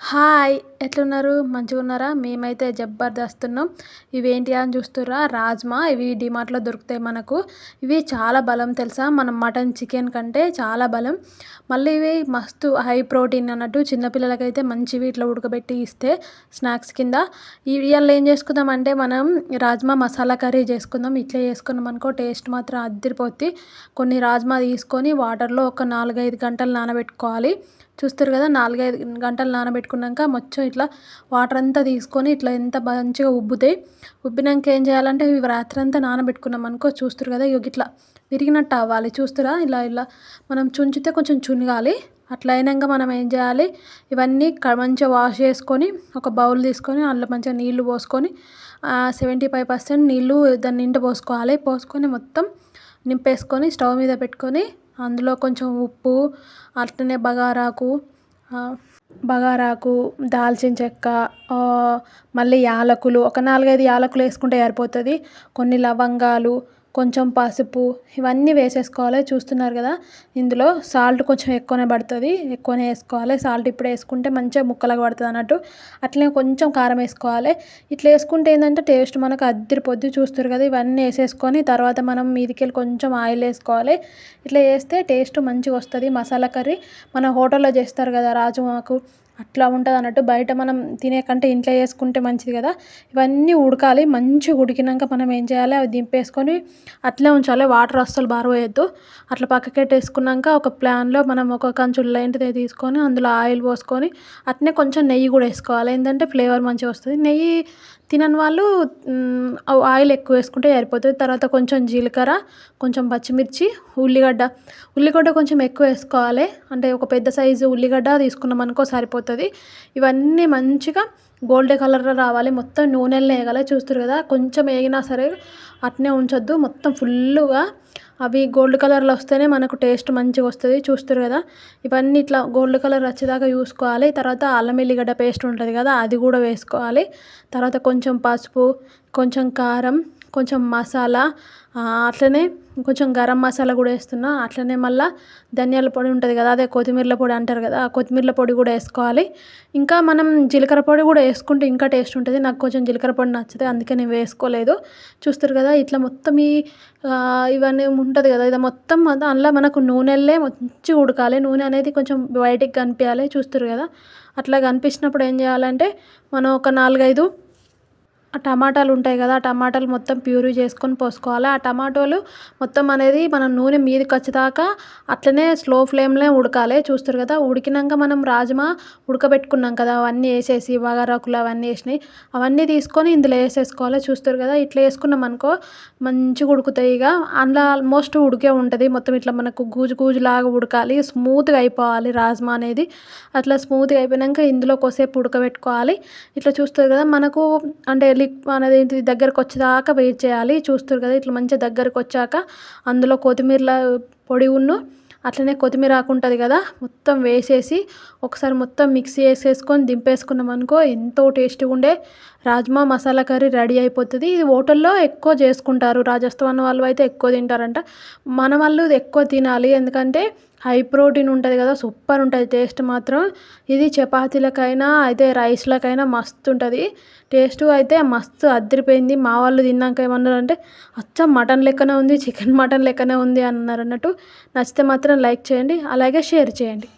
Hi ఎట్లున్నారు? మంచిగా ఉన్నారా మేమైతే జబర్దస్త్ ఉన్నాం ఇవేంటి అని చూస్తురా రాజ్మా. ఇవి డిమార్ట్లో దొరుకుతాయి మనకు. ఇవి చాలా బలం తెలుసా? మనం మటన్ చికెన్ కంటే చాలా బలం. మళ్ళీ ఇవి మస్తు హై ప్రోటీన్ అన్నట్టు చిన్నపిల్లలకైతే మంచివి ఇట్లా ఉడకబెట్టి ఇస్తే స్నాక్స్ కింద. ఇవాళ ఏం చేసుకుందాం అంటే మనం రాజ్మా మసాలా కర్రీ చేసుకుందాం. ఇట్లా చేసుకున్నాం అనుకో టేస్ట్ మాత్రం అద్దరిపోద్ది కొన్ని రాజ్మా తీసుకొని వాటర్లో ఒక నాలుగైదు గంటలు నానబెట్టుకోవాలి. చూస్తారు కదా నాలుగైదు గంటలు నానబెట్టుకున్నాక మొత్తం ఇట్లా వాటర్ అంతా తీసుకొని ఇట్లా ఎంత మంచిగా ఉబ్బుతాయి. ఉబ్బినాక ఏం చేయాలంటే ఇవి రాత్రి అంతా నానబెట్టుకున్నాం అనుకో చూస్తారు కదా ఇవి ఇట్లా విరిగినట్టు అవ్వాలి. చూస్తురా? ఇలా ఇలా మనం చుంచితే కొంచెం చునగాలి. అట్లా అయినాక మనం ఏం చేయాలి? ఇవన్నీ మంచిగా వాష్ చేసుకొని ఒక బౌల్ తీసుకొని అందులో మంచిగా నీళ్ళు పోసుకొని సెవెంటీ ఫైవ్ పర్సెంట్ నీళ్ళు దాన్ని నిండా పోసుకోవాలి. పోసుకొని మొత్తం నింపేసుకొని స్టవ్ మీద పెట్టుకొని అందులో కొంచెం ఉప్పు అట్లనే బగారాకు బగారాకు దాల్చిన చెక్క మళ్ళీ యాలకులు ఒక నాలుగైదు యాలకులు వేసుకుంటే సరిపోతుంది. కొన్ని లవంగాలు కొంచెం పసుపు ఇవన్నీ వేసేసుకోవాలి. చూస్తున్నారు కదా ఇందులో సాల్ట్ కొంచెం ఎక్కువనే పడుతుంది. ఎక్కువనే వేసుకోవాలి. సాల్ట్ ఇప్పుడు వేసుకుంటే మంచిగా ముక్కలకు పడుతుంది అన్నట్టు. అట్లనే కొంచెం కారం వేసుకోవాలి. ఇట్లా వేసుకుంటే ఏంటంటే టేస్ట్ మనకు అద్దరిపోద్ది చూస్తారు కదా ఇవన్నీ వేసేసుకొని తర్వాత మనం మీదికెళ్ళి కొంచెం ఆయిల్ వేసుకోవాలి. ఇట్లా వేస్తే టేస్ట్ మంచిగా వస్తుంది. మసాలా కర్రీ మన హోటల్లో చేస్తారు కదా రాజమాకు. అట్లా ఉంటుంది అన్నట్టు బయట మనం తినే కంటే ఇంట్లో చేసుకుంటే మంచిది కదా. ఇవన్నీ ఉడకాలి మంచిగా ఉడికినాక మనం ఏం చేయాలి? అవి దింపేసుకొని అట్లే ఉంచాలి. వాటర్ అస్సలు బారవేయద్దు అట్లా పక్కకి పెట్టేసుకున్నాక ఒక ప్లాన్లో మనం ఒక కంచు లాంటిది తీసుకొని అందులో ఆయిల్ పోసుకొని అట్నే కొంచెం నెయ్యి కూడా వేసుకోవాలి. ఏంటంటే ఫ్లేవర్ మంచిగా వస్తుంది. నెయ్యి తినని వాళ్ళు ఆయిల్ ఎక్కువ వేసుకుంటే సరిపోతుంది. తర్వాత కొంచెం జీలకర్ర కొంచెం పచ్చిమిర్చి ఉల్లిగడ్డ. ఉల్లిగడ్డ కొంచెం ఎక్కువ వేసుకోవాలి. అంటే ఒక పెద్ద సైజు ఉల్లిగడ్డ తీసుకున్నాం అనుకో సరిపోతుంది. ఇవన్నీ మంచిగా గోల్డ్ కలర్లో రావాలి. మొత్తం నూనెలో వేయగల చూస్తారు కదా కొంచెం వేగినా సరే అట్నే ఉంచొద్దు. మొత్తం ఫుల్లుగా అవి గోల్డ్ కలర్లో వస్తేనే మనకు టేస్ట్ మంచిగా వస్తుంది. చూస్తారు కదా ఇవన్నీ ఇట్లా గోల్డ్ కలర్ వచ్చేదాకా చూసుకోవాలి. తర్వాత అల్లం వెల్లిగడ్డ పేస్ట్ ఉంటుంది కదా అది కూడా వేసుకోవాలి. తర్వాత కొంచెం పసుపు కొంచెం కారం కొంచెం మసాలా అట్లనే కొంచెం గరం మసాలా కూడా వేస్తున్నా. అట్లనే మళ్ళీ ధనియాల పొడి ఉంటుంది కదా అదే కొత్తిమీర పొడి అంటారు కదా ఆ కొత్తిమీర పొడి కూడా వేసుకోవాలి. ఇంకా మనం జీలకర్ర పొడి కూడా వేసుకుంటే ఇంకా టేస్ట్ ఉంటుంది. నాకు కొంచెం జీలకర్ర పొడి నచ్చుతుంది అందుకే నేను వేసుకోలేదు. చూస్తారు కదా ఇట్లా మొత్తం ఈ ఇవన్నీ ఉంటుంది కదా ఇది మొత్తం అందులో మనకు నూనెలే మంచి ఉడకాలి. నూనె అనేది కొంచెం బయటికి కనిపించాలి చూస్తారు కదా. అట్లా కనిపించినప్పుడు ఏం చేయాలంటే మనం ఒక నాలుగైదు టమాటాలు ఉంటాయి కదా ఆ టమాటాలు మొత్తం ప్యూరీ చేసుకొని పోసుకోవాలి. ఆ టమాటోలు మొత్తం అనేది మనం నూనె మీదకి వచ్చేదాకా అట్లనే స్లో ఫ్లేమ్లో ఉడకాలి. చూస్తారు కదా ఉడికినాక మనం రాజ్మా ఉడకబెట్టుకున్నాం కదా అవన్నీ వేసేసి బగారాకులు అవన్నీ వేసినాయి అవన్నీ తీసుకొని ఇందులో వేసేసుకోవాలి. చూస్తారు కదా ఇట్లా వేసుకున్నాం అనుకో మంచిగా ఉడుకుతాయి ఇక. అందులో ఆల్మోస్ట్ ఉడికే ఉంటుంది. మొత్తం ఇట్లా మనకు గూజు గూజులాగా ఉడకాలి. స్మూత్గా అయిపోవాలి రాజ్మా అనేది. అట్లా స్మూత్గా అయిపోయినాక ఇందులో కొసేపు ఉడకబెట్టుకోవాలి. ఇట్లా చూస్తారు కదా మనకు అంటే లిక్ అనేది ఏంటిది దగ్గరకు వచ్చేదాకా వెయిట్ చేయాలి. చూస్తారు కదా ఇట్లా మంచిగా దగ్గరకు వచ్చాక అందులో కొత్తిమీర పొడి ఉన్ను అట్లనే కొత్తిమీర ఆకు ఉంటుంది కదా మొత్తం వేసేసి ఒకసారి మొత్తం మిక్సీ వేసేసుకొని దింపేసుకున్నాం అనుకో ఎంతో టేస్టీగా ఉండే రాజ్మా మసాలా కర్రీ రెడీ అయిపోతుంది. ఇది హోటల్లో ఎక్కువ చేసుకుంటారు. రాజస్థాన్ వాళ్ళు అయితే ఎక్కువ తింటారంట. మన వాళ్ళు ఎక్కువ తినాలి. ఎందుకంటే హై ప్రోటీన్ ఉంటుంది కదా సూపర్ ఉంటుంది టేస్ట్ మాత్రం. ఇది చపాతీలకైనా అయితే రైస్లకైనా మస్తు ఉంటుంది. టేస్ట్ అయితే మస్తు అదిరిపోయింది. మా వాళ్ళు తిన్నాక ఏమన్నారంటే అచ్చం మటన్ లెక్కనే ఉంది చికెన్ మటన్ లెక్కనే ఉంది అన్నారు అన్నట్టు. నచ్చితే మాత్రం లైక్ చేయండి. అలాగే షేర్ చేయండి.